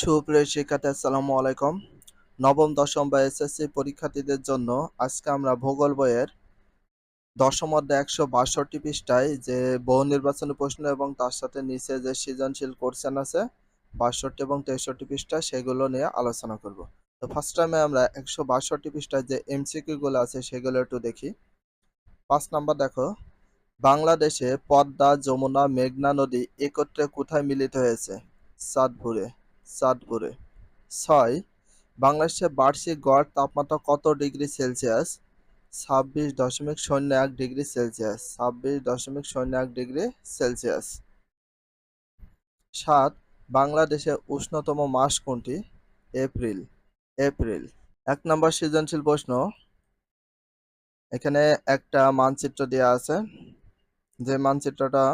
সুপ্রিয় শিক্ষার্থী, আসসালামু আলাইকুম। নবম, দশম বা এসএসসি পরীক্ষার্থীদের জন্য আজকে আমরা ভূগোল বইয়ের দশম অধ্যায় একশো বাষট্টি পৃষ্ঠায় যে বহু নির্বাচনী প্রশ্ন এবং তার সাথে নিচে যে সৃজনশীল কোর্সেন আছে, বাষট্টি এবং তেষট্টি পৃষ্ঠা, সেগুলো নিয়ে আলোচনা করব। তো ফার্স্ট টাইমে আমরা একশো বাষট্টি পৃষ্ঠায় যে এমসিকিউগুলো আছে, সেগুলো একটু দেখি। পাঁচ নাম্বার দেখো, বাংলাদেশে পদ্মা, যমুনা, মেঘনা নদী একত্রে কোথায় মিলিত হয়েছে? চাঁদপুরে চাঁদপুরে। ছয়, বাংলাদেশে বার্ষিক গড় তাপমাত্রা কত ডিগ্রি সেলসিয়াস? ছাব্বিশ দশমিক শূন্য এক ডিগ্রি সেলসিয়াস। ছাব্বিশ দশমিক শূন্য এক ডিগ্রি সেলসিয়াস। সাত বাংলাদেশে উষ্ণতম মাস কোনটি? এপ্রিল। এপ্রিল। এক নম্বর সৃজনশীল প্রশ্ন। এখানে একটা মানচিত্র দেওয়া আছে। যে মানচিত্রটা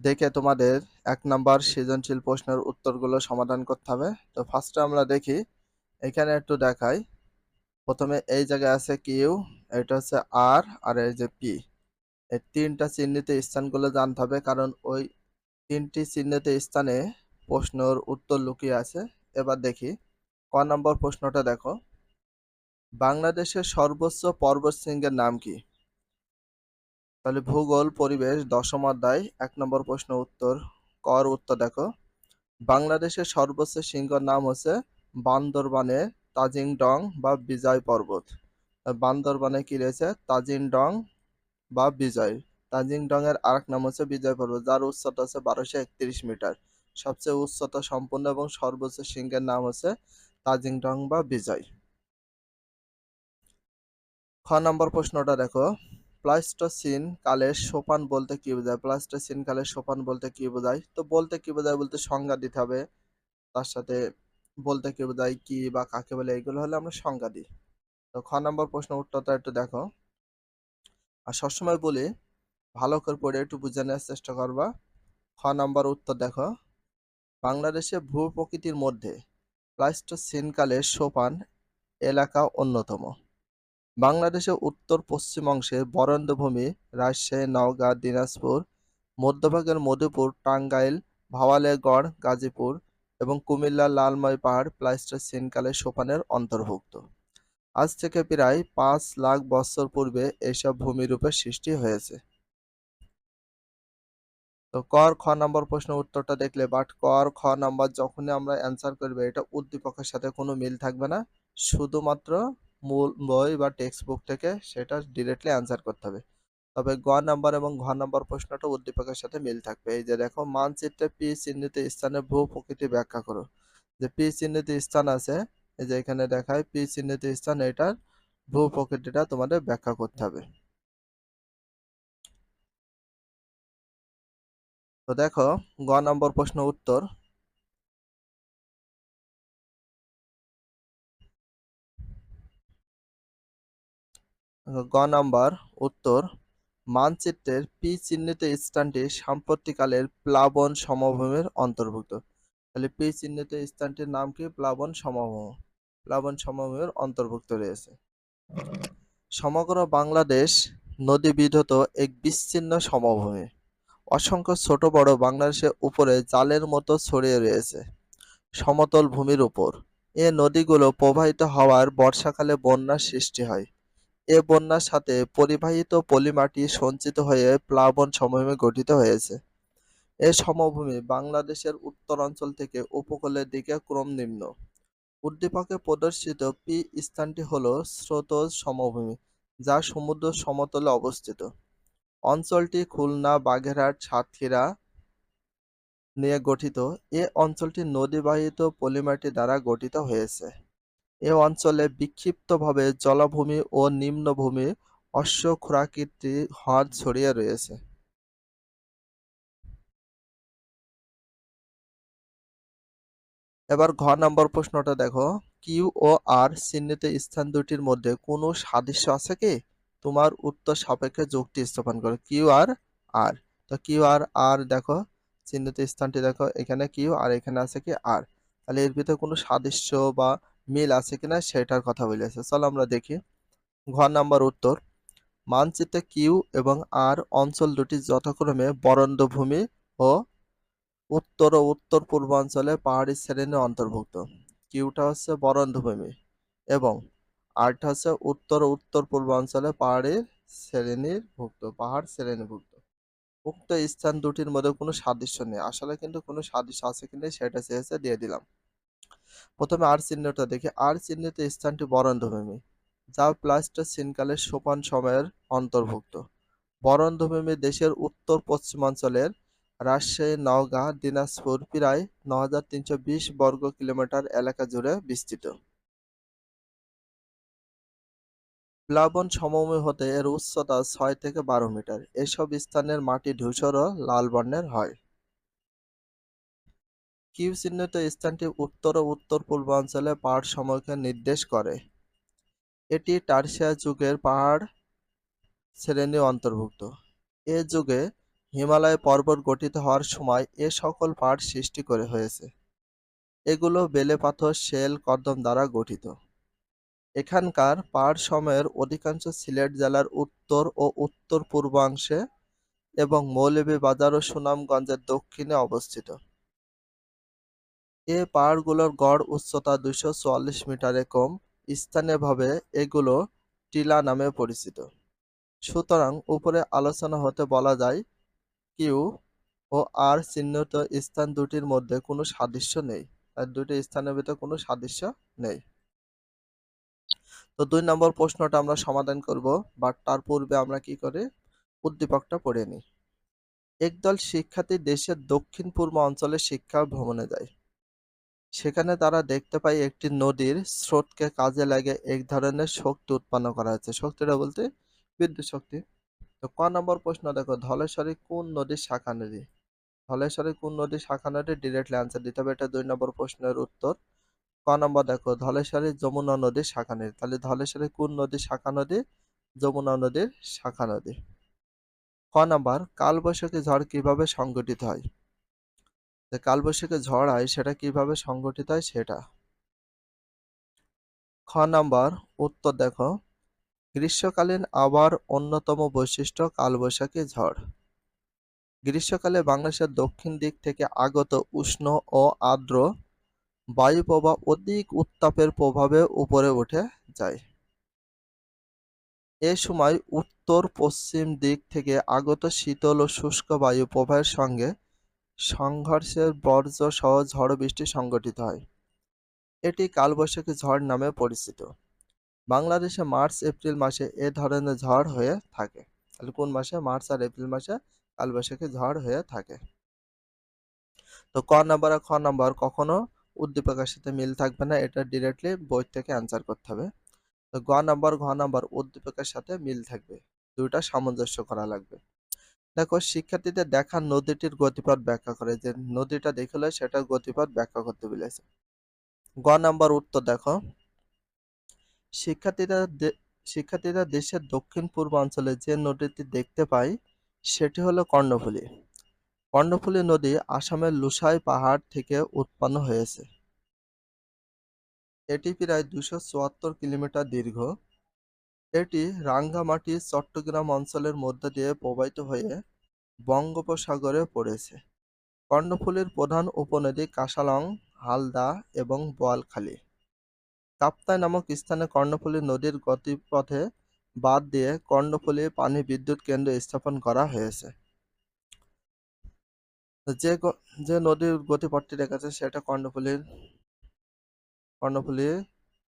দেখে তোমাদের এক নাম্বার সৃজনশীল প্রশ্নের উত্তরগুলো সমাধান করতে হবে। তো ফার্স্টে আমরা দেখি, এখানে একটু দেখাই। প্রথমে এই জায়গায় আছে কিউ এটা হচ্ছে আর আর এই যে পি এই তিনটা চিহ্নিত স্থানগুলো জানতে হবে, কারণ ওই তিনটি চিহ্নিত স্থানে প্রশ্নর উত্তর লুকিয়ে আছে। এবার দেখি, ক নম্বর প্রশ্নটা দেখো। বাংলাদেশের সর্বোচ্চ পর্বতশৃঙ্গের নাম কি? তাহলে ভূগোল, পরিবেশ, দশম অধ্যায়, এক নম্বর প্রশ্ন উত্তর। কর উত্তর দেখো। বাংলাদেশের সর্বোচ্চ শৃঙ্গর নাম হচ্ছে বান্দরবানে তাজিং ডং বা বিজয় পর্বত। বান্দরবানে কি রয়েছে? তাজিং ডং বা বিজয়। তাজিং ডং এর আরেক নাম হচ্ছে বিজয় পর্বত, যার উচ্চতা হচ্ছে বারোশো একত্রিশ মিটার। সবচেয়ে উচ্চতা সম্পন্ন এবং সর্বোচ্চ শৃঙ্গের নাম হচ্ছে তাজিং ডং বা বিজয়। খ নম্বর প্রশ্নটা দেখো। প্লাস্টোসিন কালের সোপান বলতে কি বোঝায়? প্লাস্টোসিন কালের সোপান বলতে কি বোঝায়? তো বলতে কি বোঝায় বলতে সংজ্ঞা দিতে হবে। তার সাথে বলতে কি বোঝায় কি বা কাকে বলে এগুলো হলে আমরা সংজ্ঞা দিই। তো খ নম্বর প্রশ্ন উত্তরটা একটু দেখো। আর সবসময় বলি, ভালো করে পড়ে একটু বুঝে নেওয়ার চেষ্টা করবা। খ নম্বর উত্তর দেখো। বাংলাদেশে ভূ প্রকৃতির মধ্যে প্লাস্টোসিন কালের সোপান এলাকা অন্যতম। বাংলাদেশের উত্তর পশ্চিম অংশে বরেন্দ্রভূমি, রাজশাহী, নওগাঁ, দিনাজপুর মধ্যভাগের মধুপুর, টাঙ্গাইল, ভাওয়ালেগড়, গাজীপুর এবং কুমিল্লা, লালময় পাহাড় প্লাইস্টোসিনকালের সোপানের অন্তর্ভুক্ত। আজ থেকে প্রায় পাঁচ লাখ বছর পূর্বে এসব ভূমিরূপের সৃষ্টি হয়েছে। তো কর খ নম্বর প্রশ্ন উত্তরটা দেখলে বাট কর খ নম্বর যখনই আমরা অ্যান্সার করবে, এটা উদ্দীপকের সাথে কোনো মিল থাকবে না। শুধুমাত্র মূল বই বা টেক্সট বুক থেকে সেটা ডিরেক্টলি অ্যান্সার করতে হবে। তবে গ নাম্বার এবং ঘ নাম্বার প্রশ্নটা উদ্দীপকের সাথে মিল থাকবে। এই যে দেখো, মানচিত্রে পি চিহ্নিত স্থানে ভূ প্রকৃতি ব্যাখ্যা করো। যে পি চিহ্নিত স্থান আছে, এই যে এখানে দেখায় পি চিহ্নিত স্থান এটার ভূ প্রকৃতিটা তোমাদের ব্যাখ্যা করতে হবে। তো দেখো, গ নম্বর প্রশ্ন উত্তর। গ নাম্বার, উত্তর, মানচিত্রের পি চিহ্নিত স্থানটি সাম্প্রতিককালের প্লাবন সমভূমির অন্তর্ভুক্ত। তাহলে পি চিহ্নিত স্থানটির নাম কি? প্লাবন সমভূমি। প্লাবন সমভূমির অন্তর্ভুক্ত রয়েছে। সমগ্র বাংলাদেশ নদী বিধত এক বিচ্ছিন্ন সমভূমি। অসংখ্য ছোট বড় বাংলাদেশের উপরে জালের মতো ছড়িয়ে রয়েছে। সমতল ভূমির উপর। এ নদীগুলো প্রবাহিত হওয়ার বর্ষাকালে বন্যার সৃষ্টি হয়। এ বন্যার সাথে পরিবাহিত পলিমাটি সঞ্চিত হয়ে প্লাবন সমভূমি গঠিত হয়েছে। এ সমভূমি বাংলাদেশের উত্তরাঞ্চল থেকে উপকূলের দিকে ক্রম নিম্ন উদ্দীপকে প্রদর্শিত পি স্থানটি হল স্রোতজ সমভূমি, যা সমুদ্র সমতলে অবস্থিত। অঞ্চলটি খুলনা, বাগেরহাট, সাতক্ষীরা নিয়ে গঠিত। এ অঞ্চলটি নদীবাহিত পলিমাটি দ্বারা গঠিত হয়েছে। এ অঞ্চলে বিক্ষিপ্তভাবে জলাভূমি ও নিম্নভূমি অশ্বক্ষুরাকৃতি হ্রদ ছড়িয়ে রয়েছে। এবার ঘ নম্বর প্রশ্নটা দেখো। কিউ ও আর চিহ্নিত স্থান দুটির মধ্যে কোনো সাদৃশ্য আছে কি? তোমার উত্তর সাপেক্ষে যুক্তি স্থাপন করো। Q R R. তো কিউ আর আর দেখো, চিহ্নিত স্থানটি দেখো, এখানে কিউ আর এখানে আছে কি? আর। তাহলে এর ভিতরে কোনো সাদৃশ্য বা মিল আছে কিনা সেটার কথা বলেছে। চলো আমরা দেখি। ঘ নাম্বার উত্তর। মানচিত্রে কিউ এবং আর অঞ্চল দুটি যথাক্রমে বরন্দ ভূমি ও উত্তর ও উত্তর পূর্বাঞ্চলে পাহাড়ি শ্রেণির অন্তর্ভুক্ত। কিউটা হচ্ছে বরেন্দ্রভূমি এবং আরটা হচ্ছে উত্তর ও উত্তর পূর্বাঞ্চলে পাহাড়ি শ্রেণির ভুক্ত পাহাড় শ্রেণীভুক্ত। উক্ত স্থান দুটির মধ্যে কোনো সাদৃশ্য নেই। আসলে কিন্তু কোনো সাদৃশ্য আছে কিনা সেটা চেয়েছে দিয়ে দিলাম। প্রথমে আর চিহ্নটা দেখি। আর চিহ্নিত স্থানটি বরেন্দ্রভূমি, যা প্লাস্টোসিনকালের সোপান সময়ের অন্তর্ভুক্ত। বরেন্দ্রভূমি দেশের উত্তর পশ্চিমাঞ্চলের রাজশাহী, নওগাঁ, দিনাজপুর, প্রায় ন বর্গ কিলোমিটার এলাকা জুড়ে বিস্তৃত। প্লাবন সমভূমি হতে এর উচ্চতা ছয় থেকে বারো মিটার। এসব স্থানের মাটি ধূসর ও লাল বর্ণের হয়। কিউ চিহ্নিত স্থানটি উত্তর ও উত্তর পূর্বাঞ্চলে পাহাড় সমূহকে নির্দেশ করে। এটি টার্সিয়া যুগের পাহাড় শ্রেণি অন্তর্ভুক্ত। এ যুগে হিমালয় পর্বত গঠিত হওয়ার সময় এ সকল পাহাড় সৃষ্টি করে হয়েছে। এগুলো বেলে পাথর, শেল কর্দম দ্বারা গঠিত। এখানকার পাহাড় সময়ের অধিকাংশ সিলেট জেলার উত্তর ও উত্তর পূর্বাংশে এবং মৌলভীবাজার ও সুনামগঞ্জের দক্ষিণে অবস্থিত। এ পাহাড়গুলোর গড় উচ্চতা দুইশো চুয়াল্লিশ মিটারে কম। স্থানীয়ভাবে এগুলো টিলা নামে পরিচিত। সুতরাং উপরে আলোচনা হতে বলা যায়, কিউ ও আর চিহ্নিত স্থান দুটির মধ্যে কোনো সাদৃশ্য নেই। আর দুটি স্থানের ভিতরে কোনো সাদৃশ্য নেই। তো দুই নম্বর প্রশ্নটা আমরা সমাধান করব বাট তার পূর্বে আমরা কি করে উদ্দীপকটা পড়ে নিই। একদল শিক্ষার্থী দেশের দক্ষিণ পূর্ব অঞ্চলে শিক্ষা ভ্রমণে যায়। সেখানে তারা দেখতে পায় একটি নদীর স্রোতকে কাজে লাগে এক ধরনের শক্তি উৎপন্ন করা হচ্ছে শক্তিটা বলতে বিদ্যুৎ শক্তি। তো ক নম্বর প্রশ্ন, দেখো, ধলেশ্বরী কোন নদীর শাখা নদী? ধলেশ্বরী কোন নদীর শাখা নদী? ডিরেক্টলি আনসার দিতে হবে, এটা দুই নম্বর প্রশ্নের উত্তর। ক নম্বর, দেখো, ধলেশ্বরী যমুনা নদীর শাখা নদী। তাহলে ধলেশ্বরী কোন নদীর শাখা নদী? যমুনা নদীর শাখা নদী। ক নম্বর, কালবৈশাখী ঝড় কীভাবে সংগঠিত হয়? যে কালবৈশাখী ঝড় হয় সেটা কীভাবে সংঘটিত হয় সেটা। খ নম্বর, উত্তর দেখো। গ্রীষ্মকালীন আবার অন্যতম বৈশিষ্ট্য কালবৈশাখী ঝড়। গ্রীষ্মকালে বাংলাদেশের দক্ষিণ দিক থেকে আগত উষ্ণ ও আর্দ্র বায়ুপ্রবাহ অধিক উত্তাপের প্রভাবে উপরে উঠে যায়। এ সময় উত্তর পশ্চিম দিক থেকে আগত শীতল ও শুষ্ক বায়ু প্রবাহের সঙ্গে সংঘর্ষের বর্জ্য সহ ঝড় বৃষ্টি সংঘটিত হয়। এটি কালবৈশাখী ঝড় নামে পরিচিত। বাংলাদেশে মার্চ, এপ্রিল মাসে এ ধরনের ঝড় হয়ে থাকে। তাহলে কোন মাসে? মার্চ আর এপ্রিল মাসে কালবৈশাখী ঝড় হয়ে থাকে। তো ক নাম্বার আর খ নাম্বার কখনো উদ্দীপকের সাথে মিল থাকবে না, এটা ডিরেক্টলি বই থেকে অ্যান্সার করতে হবে। তো গ নাম্বার, ঘ নাম্বার উদ্দীপকের সাথে মিল থাকবে। দুইটা সামঞ্জস্য করা লাগবে। দেখো, শিক্ষার্থীদের দেখা নদীটির গতিপথ ব্যাখ্যা করে। যে নদীটা দেখলে সেটার গতিপথ ব্যাখ্যা করতে বলেছে। গ নাম্বার উত্তর দেখো। শিক্ষার্থীরা শিক্ষার্থীরা দেশের দক্ষিণ পূর্বাঞ্চলে যে নদীটি দেখতে পায়, সেটি হলো কর্ণফুলী। কর্ণফুলী নদী আসামের লুসাই পাহাড় থেকে উৎপন্ন হয়েছে। এটি প্রায় দুশো কিলোমিটার দীর্ঘ। এটি রাঙ্গামাটি, চট্টগ্রাম অঞ্চলের মধ্য দিয়ে প্রবাহিত হয়ে বঙ্গোপসাগরে পড়েছে। কর্ণফুলীর প্রধান উপনদী কাশালং হালদা এবং বোয়ালখালী। কাপ্তাই নামক স্থানে কর্ণফুলী নদীর গতিপথে বাদ দিয়ে কর্ণফুলী পানি বিদ্যুৎ কেন্দ্র স্থাপন করা হয়েছে। যে যে নদীর গতিপথটি রেখেছে সেটা কর্ণফুলীর, কর্ণফুলী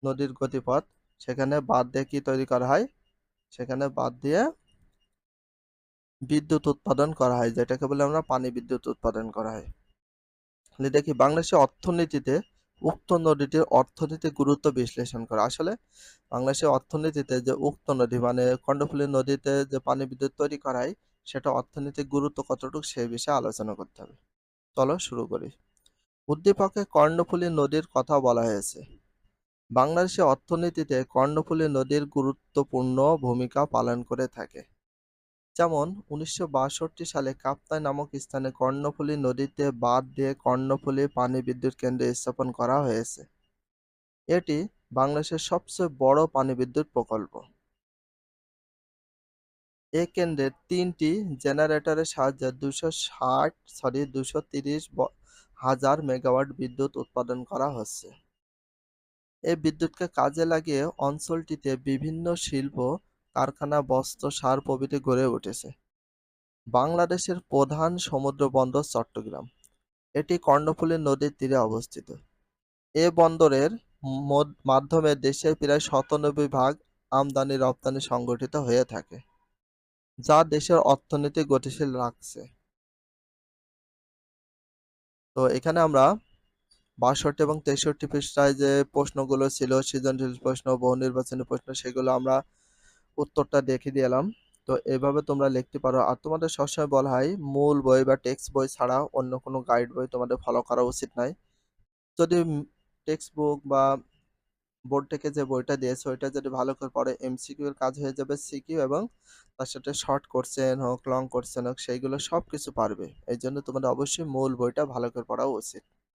নদীর গতিপথ। সেখানে বাদ দিয়ে কি তৈরি করা হয়? সেখানে বাদ দিয়ে বিদ্যুৎ উৎপাদন করা হয়, যেটাকে বলে আমরা পানি বিদ্যুৎ উৎপাদন করা হয়। দেখি, বাংলাদেশের অর্থনীতিতে উক্ত নদীটির অর্থনীতি গুরুত্ব বিশ্লেষণ করা। আসলে বাংলাদেশের অর্থনীতিতে যে উক্ত নদী মানে কর্ণফুলী নদীতে যে পানি বিদ্যুৎ তৈরি করা হয়, সেটা অর্থনৈতিক গুরুত্ব কতটুকু সে বিষয়ে আলোচনা করতে হবে। চলো শুরু করি। উদ্দীপকে কর্ণফুলী নদীর কথা বলা হয়েছে। বাংলাদেশের অর্থনীতিতে কর্ণফুলী নদীর গুরুত্বপূর্ণ ভূমিকা পালন করে থাকে। যেমন, উনিশশো বাষট্টি সালে কাপ্তাই নামক স্থানে কর্ণফুলী নদীতে বাঁধ দিয়ে কর্ণফুলী পানি বিদ্যুৎ কেন্দ্র স্থাপন করা হয়েছে। এটি বাংলাদেশের সবচেয়ে বড় পানি বিদ্যুৎ প্রকল্প। এ কেন্দ্রে তিনটি জেনারেটরের সাহায্যে দুশো ষাট, সরি, দুশো তিরিশ হাজার মেগাওয়াট বিদ্যুৎ উৎপাদন করা হচ্ছে। এই বিদ্যুৎকে কাজে লাগিয়ে অঞ্চলটিতে বিভিন্ন শিল্প, কারখানা, বস্ত্র, সার প্রভৃতি গড়ে উঠেছে। বাংলাদেশের প্রধান সমুদ্র বন্দর চট্টগ্রাম। এটি কর্ণফুলী নদীর তীরে অবস্থিত। এ বন্দরের মাধ্যমে দেশের প্রায় শতানব্বই ভাগ আমদানি রপ্তানি সংগঠিত হয়ে থাকে, যা দেশের অর্থনীতি গতিশীল রাখছে। তো এখানে আমরা বাষট্টি এবং তেষট্টি পৃষ্ঠায় যে প্রশ্নগুলো ছিল, সৃজনশীল প্রশ্ন, বহু নির্বাচনী প্রশ্ন, সেগুলো আমরা উত্তরটা দেখে দিলাম। তো এভাবে তোমরা লিখতে পারো। আর তোমাদের সবসময় বলা হয়, মূল বই বা টেক্সট বই ছাড়া অন্য কোনো গাইড বই তোমাদের ফলো করা উচিত নয়। যদি টেক্সট বুক বা বোর্ড থেকে যে বইটা দিয়েছে, ওইটা যদি ভালো করে পড়ে, এমসিকিউ এর কাজ হয়ে যাবে, সিকিউ এবং তার সাথে শর্ট কোশ্চেন হোক, লং কোশ্চেন হোক, সেইগুলো সব কিছু পারবে। এই জন্য তোমাদের অবশ্যই মূল বইটা ভালো করে পড়া উচিত।